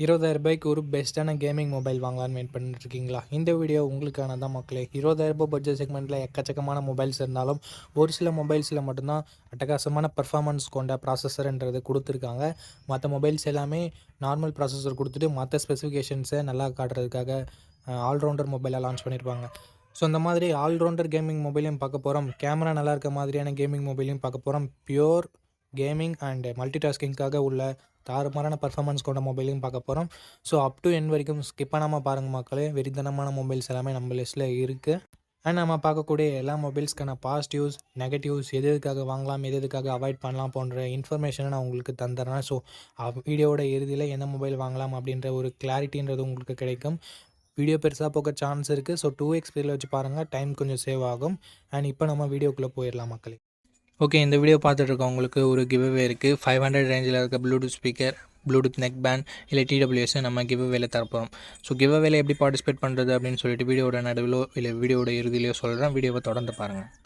இருபதாயிரம் ரூபாய்க்கு ஒரு பெஸ்ட்டான கேமிங் மொபைல் வாங்கலான்னு வெயிட் பண்ணிட்டு இருக்கீங்களா இந்த வீடியோ உங்களுக்கான தான் மக்களே. இருபதாயிரம் ரூபாய் பட்ஜெட் செக்மெண்ட்டில் எக்கச்சக்கமான மொபைல்ஸ் இருந்தாலும் ஒரு சில மொபைல்ஸில் மட்டும்தான் அட்டகாசமான பர்ஃபார்மன்ஸ் கொண்ட ப்ராசஸர்ன்றது கொடுத்துருக்காங்க. மற்ற மொபைல்ஸ் எல்லாமே நார்மல் ப்ராசஸர் கொடுத்துட்டு மற்ற ஸ்பெசிஃபிகேஷன்ஸை நல்லா காட்டுறதுக்காக ஆல்ரவுண்டர் மொபைலாக லான்ச் பண்ணியிருப்பாங்க ஸோ இந்த மாதிரி ஆல்ரவுண்டர் கேமிங் மொபைலையும் பார்க்க போகிறோம் கேமரா நல்லா இருக்க மாதிரியான கேமிங் மொபைலையும் பார்க்க போகிறோம் பியோர் கேமிங் அண்ட் மல்டி டாஸ்கிங்காக உள்ள தாறுமாறான பர்ஃபார்மன்ஸ் கொண்ட மொபைலையும் பார்க்க போகிறோம் ஸோ அப் டு என் வரைக்கும் ஸ்கிப் பண்ணாமல் பாருங்கள் மக்களே. வெறித்தனமான மொபைல்ஸ் எல்லாமே நம்ம லிஸ்ட்டில் இருக்குது அண்ட் நம்ம பார்க்கக்கூடிய எல்லா மொபைல்ஸ்க்கான பாசிட்டிவ்ஸ் நெகட்டிவ்ஸ் எது எதுக்காக வாங்கலாம் எது எதுக்காக அவாய்ட் பண்ணலாம் போன்ற இன்ஃபர்மேஷனை நான் உங்களுக்கு தந்துடுறேன். ஸோ வீடியோவோட இறுதியில் எந்த மொபைல் வாங்கலாம் அப்படின்ற ஒரு கிளாரிட்டின்றது உங்களுக்கு கிடைக்கும். வீடியோ பெருசாக போக சான்ஸ் இருக்குது ஸோ டூ எக்ஸ் வச்சு பாருங்கள் டைம் கொஞ்சம் சேவ் ஆகும். அண்ட் இப்போ நம்ம வீடியோக்குள்ளே போயிடலாம் மக்களே. ஓகே இந்த வீடியோ பார்த்துட்டு இருக்கவங்களுக்கு ஒரு கிவ்அவே இருக்குது ஃபைவ் ஹண்ட்ரட் ரேஞ்சில் இருக்க bluetooth speaker bluetooth neck band இல்லை டிடபிள்யூஎஸ் நம்ம கிவ்அவேல தரப்போகிறோம் ஸோ கிவ்அவேல எப்படி பார்ட்டிசிபேட் பண்ணுறது அப்படின்னு சொல்லிட்டு வீடியோட நடுவிலோ இல்லை வீடியோட இறுதியிலையோ சொல்கிறேன் வீடியோவை தொடர்ந்து பாருங்கள்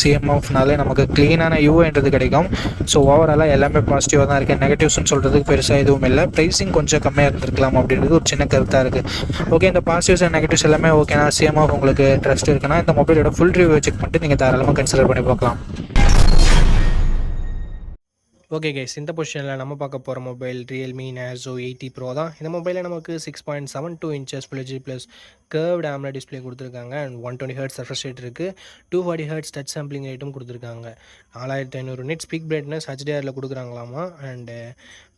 சிஎம்எஃப்னாலே நமக்கு க்ளீனான யூஏன்றது கிடைக்கும். ஸோ ஓவராலாக எல்லாமே பாசிட்டிவாக தான் இருக்குது நெகட்டிவ்ஸ்னு சொல்கிறதுக்கு பெருசாக எதுவும் இல்லை. ப்ரைஸிங் கொஞ்சம் கம்மியாக இருந்திருக்கலாம் அப்படின்றது ஒரு சின்ன கருத்தாக இருக்குது ஓகே இந்த பாசிட்டிவ்ஸ் அண்ட் நெகட்டிவ்ஸ் எல்லாமே ஓகேனா சிஎம்எஃப் உங்களுக்கு ட்ரஸ்ட் இருக்குன்னா இந்த மொபைலோட ஃபுல் ரிவ்யூ செக் பண்ணிட்டு நீங்கள் தாராளமாக கன்சிடர் பண்ணி பார்க்கலாம். ஓகே கைஸ் இந்த பொசிஷனில் நம்ம பார்க்க போகிற mobile Realme Narzo eighty pro தான். இந்த மொபைலில் நமக்கு six point seven two inches full G plus curved amoled display கொடுத்துருக்காங்க. And one twenty hertz refresh rate இருக்குது two forty hertz touch sampling ரேட்டும் கொடுத்துருக்காங்க. நாலாயிரத்தி ஐநூறு நெட் ஸ்பீக் பிரைட்னஸ் ஹெச்டிஆரில் கொடுக்குறாங்களாமா? அண்டு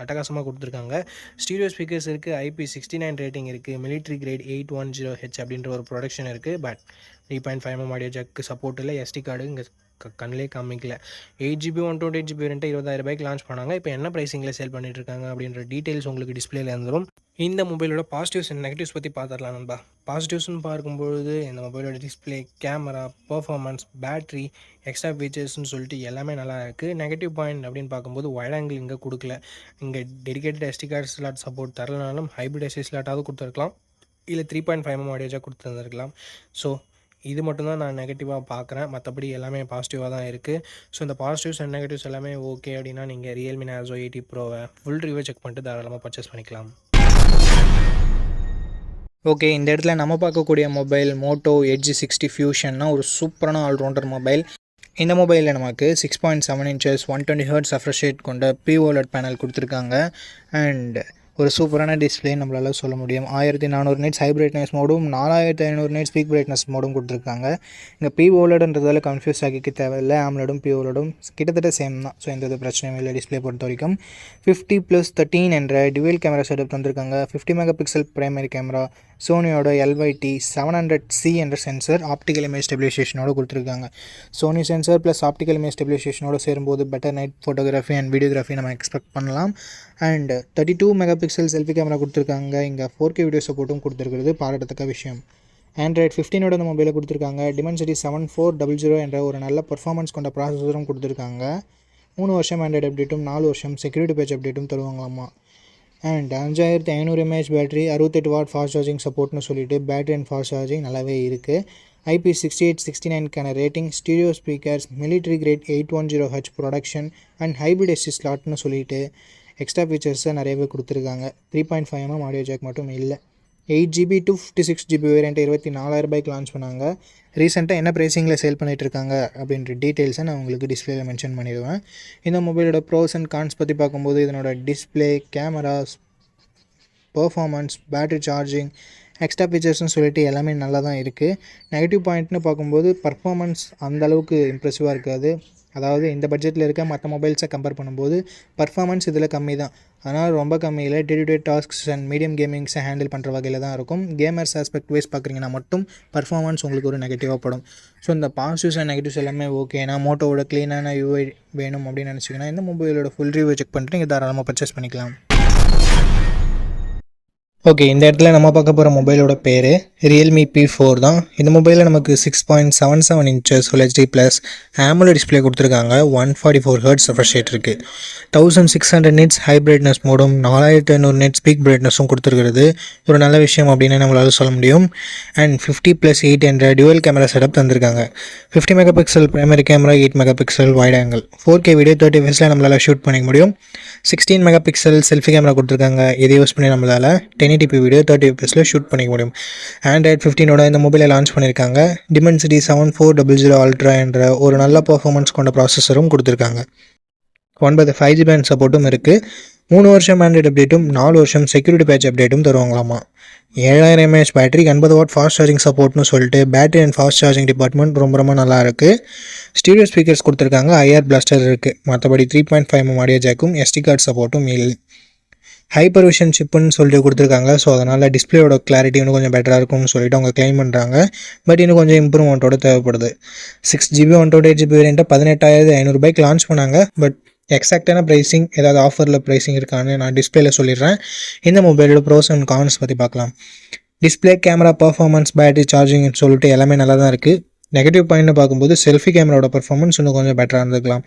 அட்டகாசமாக கொடுத்துருக்காங்க. ஸ்டீரியோ ஸ்பீக்கர்ஸ் இருக்குது ஐபி சிக்ஸ்டி நைன் ரேட்டிங் இருக்குது military grade eight one zero H அப்படின்ற ஒரு ப்ரொடக்ஷன் இருக்குது but three point five M audio jack support இல்லை எஸ்டி கார்டு இங்கே கண்ணிலே காமிக்கல. Eight GB one twenty eight GB ரெண்டு இருபதாயிரம் ரூபாய்க்கு லான்ச் பண்ணாங்க. இப்போ என்ன ப்ரைஸிங்கில் சேல் பண்ணிட்டு இருக்காங்க அப்படின்ற டீட்டெயில்ஸ் உங்களுக்கு டிஸ்பிளேல இருந்துடும் இந்த மொபைலோட பாசிட்டிவ்ஸ் அண்ட் நெகட்டிவ்ஸ் பற்றி பார்த்துடலாம் நண்பா. பாசிட்டிவ்ஸ்னு பார்க்கும்பொழுது இந்த மொபைலோட display camera performance battery extra ஃபீச்சர்ஸ்னு சொல்லிட்டு எல்லாமே நல்லா இருக்குது நெகட்டிவ் பாயிண்ட் அப்படின்னு பார்க்கும்போது வைட் ஆங்கிள் இங்கே கொடுக்கல. இங்கே dedicated SD card slot support தரலனாலும் hybrid SD ஸ்லாட்டாவது கொடுத்துருக்கலாம். இல்லை three point five M audio jack கொடுத்துருந்துருக்கலாம். So இது மட்டும்தான் நான் நெகட்டிவாக பார்க்குறேன் மற்றபடி எல்லாமே பாசிட்டிவாக தான் இருக்குது ஸோ இந்த பாசிட்டிவ்ஸ் அண்ட் நெகட்டிவ்ஸ் எல்லாமே ஓகே அப்படின்னா நீங்கள் ரியல்மி நேசோ எயிட்டி ப்ரோவை ஃபுல் ரிவ்யூ செக் பண்ணிட்டு தாராளமாக பர்ச்சேஸ் பண்ணிக்கலாம். ஓகே இந்த இடத்துல நம்ம பார்க்கக்கூடிய மொபைல் மோட்டோ எட்ஜ் சிக்ஸ்டி ஃபியூஷன்னா ஒரு சூப்பரான ஆல்ரவுண்டர் மொபைல் இந்த மொபைலில் நமக்கு six point seven inches one twenty hertz அஃப்ரெஷேட் கொண்ட பிஓலட் பேனல் கொடுத்துருக்காங்க. அண்ட் ஒரு சூப்பரான டிஸ்பிளே நம்மளால சொல்ல முடியும். ஆயிரத்தி நானூறு நைட்ஸ் ஹை பிரைட்னஸ் மோடும் நாலாயிரத்தி ஐநூறு நைட்ஸ் பீக் பிரைட்னஸ் மோடும் கொடுத்துருக்காங்க. இங்கே பி ஓலடுன்றதால கன்ஃபியூஸ் ஆகிக்க தேவையில்லை. ஆம்லடும் பி ஓலடும் கிட்டத்தட்ட சேம் தான். ஸோ எந்த பிரச்சனையும் இல்லை டிஸ்பிளே பொறுத்த வரைக்கும். ஃபிஃப்டி ப்ளஸ் தேர்ட்டீன் என்ற டியூவல் கேமரா செட்டப் தந்திருக்காங்க. Fifty mega pixel primary camera சோனியோட LYT seven hundred C என்ற சென்சர் ஆப்டிக்கல் இமேஜ் ஸ்டெபிலைசேஷனோட கொடுத்துருக்காங்க. Sony sensor plus optical image ஸ்டெபிலைசேஷனோட சேரும்போது better night photography and videography நம்ம எக்ஸ்பெக்ட் பண்ணலாம். And thirty two mega pixel selfie camera கொடுத்துருக்காங்க. இங்கே four K video சப்போர்ட்டும் கொடுத்துருக்கிறது பாராட்டத்தக்க விஷயம். ஆண்ட்ராய்ட் ஃபிஃப்டீனோட இந்த மொபைலை கொடுத்துருக்காங்க. Dimensity seven four double zero என்ற ஒரு நல்ல பர்ஃபார்மன்ஸ் கொண்ட ப்ராசஸரும் கொடுத்துருக்காங்க. மூணு வருஷம் ஆண்ட்ராய்டு அப்டேட்டும் நாலு வருஷம் செக்யூரிட்டி பேட்ச் அப்டேட்டும் தருவாங்களாமா? அண்ட் அஞ்சாயிரத்தி ஐநூறு எம்ஏஹெச் பேட்டரி அறுபத்தெட்டு வாட் ஃபாஸ்ட் சார்ஜிங் சப்போர்ட்னு சொல்லிட்டு பேட்டரி அண்ட் ஃபாஸ்ட் சார்ஜிங் நல்லாவே இருக்குது IP sixty eight sixty நைனுக்கான rating stereo speakers military grade eight one zero H protection and hybrid SD ஸ்லாட்னு சொல்லிட்டு எக்ஸ்ட்ரா ஃபீச்சர்ஸை நிறையவே கொடுத்துருக்காங்க. Three point five MM audio jack மட்டும் இல்லை. Eight GB two fifty six GB variant இருபத்தி நாலாயிரம் ரூபாய்க்கு launch பண்ணாங்க. ரீசெண்டாக என்ன ப்ரைஸிங்கில் சேல் பண்ணிகிட்ருக்காங்க அப்படின்ற டீட்டெயில்ஸை நான் உங்களுக்கு டிஸ்பிளேயில் மென்ஷன் பண்ணிடுவேன். இந்த மொபைலோட ப்ரோஸ் அண்ட் கான்ஸ் பற்றி பார்க்கும்போது இதனோட display cameras performance battery charging extra ஃபீச்சர்ஸ்னு சொல்லிட்டு எல்லாமே நல்லா தான் இருக்குது நெகட்டிவ் பாயிண்ட்னு பார்க்கும்போது பர்ஃபார்மன்ஸ் அந்த அளவுக்கு இம்ப்ரெசிவாக இருக்காது. அதாவது இந்த பட்ஜெட்டில் இருக்க மற்ற மொபைல்ஸை கம்பேர் பண்ணும்போது பர்ஃபார்மன்ஸ் இதில் கம்மி தான் ஆனால் ரொம்ப கம்மியில் day to day tasks and medium கேமிங்ஸை handle பண்ணுற வகையில் தான் இருக்கும். கேமர்ஸ் ஆஸ்பெக்ட் வைஸ் பார்க்குறீங்கன்னா மட்டும் பர்ஃபார்மன்ஸ் உங்களுக்கு ஒரு நெகட்டிவாக படும். ஸோ இந்த பாசிட்டிவ்ஸ் அண்ட் நெகட்டிவ்ஸ் எல்லாமே ஓகே நான் மோட்டோவோட க்ளீனான யூஐ வேணும் அப்படின்னு நினச்சிங்கன்னா இந்த மொபைலோட ஃபுல் ரிவ்யூ செக் பண்ணிட்டு நீங்கள் தாராளமாக பர்ச்சேஸ் பண்ணிக்கலாம். ஓகே இந்த இடத்துல நம்ம பார்க்க போகிற மொபைலோட பேர் ரியல்மி பி ஃபோர் தான். இந்த மொபைலில் நமக்கு six point seven seven inches full HD plus amoled display கொடுத்துருக்காங்க. One forty four hertz refresh rate இருக்குது thousand six hundred nits high brightness மோடும் நாலாயிரத்து ஐநூறு நிட்ஸ் பீக் பிரைட்னஸும் கொடுத்துருக்கிறது. ஒரு நல்ல விஷயம் அப்படின்னு நம்மளால சொல்ல முடியும். அண்ட் ஃபிஃப்டி ப்ளஸ் எயிட் என்ற டியூவல் கேமரா செட்டப் தந்திருக்காங்க. Fifty mega pixel primary camera eight mega pixel wide angle four K video thirty ஃபேஸில் நம்மளால் ஷூட் பண்ணிக்க முடியும். Sixteen mega pixel selfie camera கொடுத்துருக்காங்க. இதை யூஸ் பண்ணி நம்மளால். Ten eighty p video thirty எஃப்எஸில் shoot பண்ணிக்க முடியும். ஆண்ட்ராய்ட் ஃபிஃப்டீனோட இந்த மொபைலை லான்ச் பண்ணியிருக்காங்க Dimensity seven four double zero ultra என்ற ஒரு நல்ல பர்ஃபார்மன்ஸ் கொண்ட ப்ராசஸரும் கொடுத்துருக்காங்க. ஒன்பது ஃபைவ் ஜி பேண்ட் சப்போர்ட்டும் இருக்குது மூணு வருஷம் ஆண்ட்ராய்டு அப்டேட்டும் நாலு வருஷம் செக்யூரிட்டி பேட்ச் அப்டேட்டும் தருவாங்களாமா? ஏழாயிரம் எம்ஏஹெச் பேட்டரி எண்பது வாட் ஃபாஸ்ட் சார்ஜிங் சப்போர்ட்னு சொல்லிட்டு battery and fast charging department ரொம்ப ரொம்ப நல்லா இருக்குது ஸ்டீரியோ ஸ்பீக்கர்ஸ் கொடுத்துருக்காங்க. ஐஆர் பிளாஸ்டர் இருக்குது மற்றபடி three point five M audio ஜாக்கும் ST card சப்போர்ட்டும் இல்லை ஹைப்பர் விஷன் சிப்புன்னு சொல்லிட்டு கொடுத்துருக்காங்க. ஸோ அதனால் டிஸ்பிளேயோட கிளாரிட்டி இன்னும் கொஞ்சம் பெட்டராக இருக்கும்னு சொல்லிட்டு அவங்க கிளைம் பண்ணுறாங்க பட் இன்னும் கொஞ்சம் இம்ப்ரூவ்மெண்ட்டோட தேவைப்படுது. Six GB one twenty eight GB வேரியண்ட்டை பதினெட்டாயிரத்து ஐநூறுபாய்க்கு லான்ச் பண்ணாங்க. பட் எக்ஸாக்டான ப்ரைஸிங் ஏதாவது ஆஃபரில் ப்ரைஸிங் இருக்கான்னு நான் டிஸ்பிளேல சொல்லிடுறேன். இந்த மொபைலோட ப்ரோஸ் அண்ட் கான்ஸ் பற்றி பார்க்கலாம். டிஸ்பிளே கேமரா பர்ஃபார்மன்ஸ் பேட்டரி சார்ஜிங்னு சொல்லிட்டு எல்லாமே நல்லா தான் இருக்குது நெகட்டிவ் பாயிண்ட்னு பார்க்கும்போது செல்ஃபி கேமராவோட பர்ஃபார்மன்ஸ் இன்னும் கொஞ்சம் பெட்டராக இருந்திருக்கலாம்.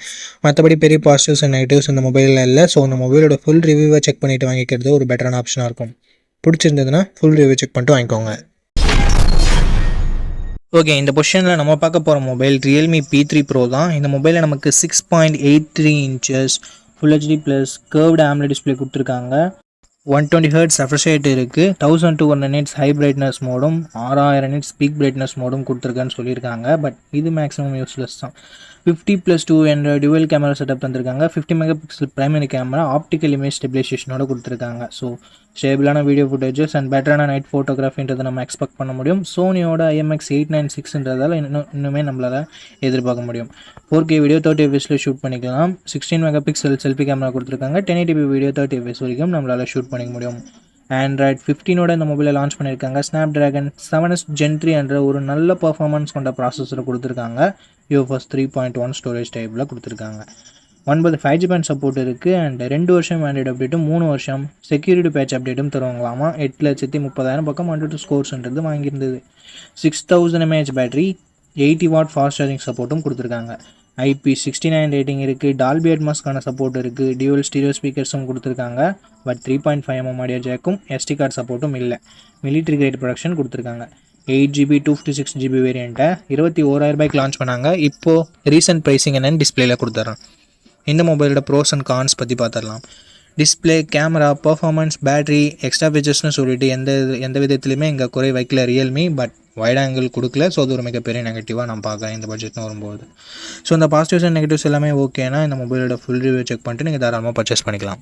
மற்றபடி பெரிய பாசிட்டிவ்ஸ் அண்ட் நெகட்டிவ்ஸ் இந்த மொபைலில் இல்லை. ஸோ இந்த மொபைலோட ஃபுல் ரிவ்யூவை செக் பண்ணிவிட்டு வாங்கிக்கிறது ஒரு பெட்டரான ஆப்ஷனாக இருக்கும். பிடிச்சிருந்ததுன்னா ஃபுல் ரிவ்யூ செக் பண்ணிட்டு வாங்கிக்கோங்க. ஓகே இந்த பொசிஷனில் நம்ம பார்க்க போகிற mobile Realme P three Pro தான். இந்த மொபைலில் நமக்கு six point eight three inches full HD plus curved AMOLED display கொடுத்துருக்காங்க. ஒன் டுவெண்ட்டி ஹர்ட்ஸ் ரெஃப்ரெஷ் இருக்குது thousand two hundred nits high brightness மோடும் ஆறாயிரம் நிட்ஸ் பீக் பிரைட்னஸ் மோடும் கொடுத்துருக்கேன்னு சொல்லியிருக்காங்க. பட் இது மேக்ஸிமம் யூஸ்லெஸ் தான். ஃபிஃப்டி ப்ளஸ் டூ என்ற டுவல் கேமரா செட்டப் தந்திருக்காங்க. Fifty mega pixel primary camera optical image ஸ்டெபிலைசேஷனோட கொடுத்துருக்காங்க. ஸோ ஸ்டேபிளான வீடியோ ஃபுட்டேஜஸ் அண்ட் பெட்டரான நைட் ஃபோட்டோகிராஃபின்றதை நம்ம எக்ஸ்பெக்ட் பண்ண முடியும். சோனியோட ஐஎம்எக்ஸ் எயிட் நைன் சிக்ஸ்ன்றதால இன்னும் இன்னுமே நம்மளால் எதிர்பார்க்க முடியும். ஃபோர் கே வீடியோ தேர்ட்டி எஃப்எஸில் ஷூட் பண்ணிக்கலாம். Sixteen mega pixel selfie camera கொடுத்துருக்காங்க ten eighty p video thirty F S வரைக்கும் நம்மளால் ஷூட் பண்ணிக்க முடியும். ஆண்ட்ராய்ட் ஃபிஃப்டீனோட இந்த மொபைலை லான்ச் பண்ணியிருக்காங்க. Snapdragon seven S gen three என்ற ஒரு நல்ல பர்ஃபார்மன்ஸ் கொண்ட ப்ராசஸரை கொடுத்துருக்காங்க. U F S three point one storage டைப்பில் கொடுத்துருக்காங்க. ஒன்பது ஃபைவ் ஜி பேண்ட் சப்போர்ட் இருக்குது அண்ட் ரெண்டு வருஷம் ஆண்ட்ராய்டு அப்டேட்டும் மூணு வருஷம் செக்யூரிட்டி பேட்ச் அப்டேட்டும் தருவாங்களாமா? எட்டு லட்சத்தி முப்பதாயிரம் பக்கம் ஹண்ட்ரட் ஸ்கோர்ஸ்ன்றது வாங்கியிருந்தது. Six thousand M A H battery eighty watt fast charging சப்போர்ட்டும் கொடுத்துருக்காங்க. I P sixty nine rating இருக்குது டால்பி அட்மாஸ்க்கான சப்போர்ட் இருக்குது டியூவல் ஸ்டீரியோ ஸ்பீக்கர்ஸும் கொடுத்துருக்காங்க. But three point five M M audio ஜேக்கும் ST card சப்போர்ட்டும் இல்லை. மிலிட்ரி கிரேட் ப்ரொடக்ஷன் கொடுத்துருக்காங்க. Eight G B two fifty six G B வேரியண்ட்டை இருபத்தி ஓராயிரம் ரூபாய்க்கு லான்ச் பண்ணாங்க. இப்போது ரீசெண்ட் ப்ரைஸிங் என்னென்னு டிஸ்பிளேல கொடுத்துட்றேன் இந்த மொபைலோட ப்ரோஸ் அண்ட் கான்ஸ் பற்றி பார்த்துடலாம் display camera performance battery extra ஃபீச்சர்ஸ்னு சொல்லிட்டு எந்த எந்த விதத்துலையுமே இங்கே குறை வைக்கல ரியல்மி பட் வைட் ஆங்கிள் கொடுக்கல. ஸோ அது ஒரு மிகப்பெரிய நெகட்டிவாக நான் பார்க்குறேன் இந்த பட்ஜெட்னு வரும்போது. ஸோ இந்த பாசிட்டிவ்ஸ் அண்ட் நெகட்டிவ்ஸ் எல்லாமே ஓகேனா இந்த மொபைலோட ஃபுல் ரிவ்யூ செக் பண்ணிட்டு நீங்கள் தாராளமாக பர்ச்சேஸ் பண்ணிக்கலாம்.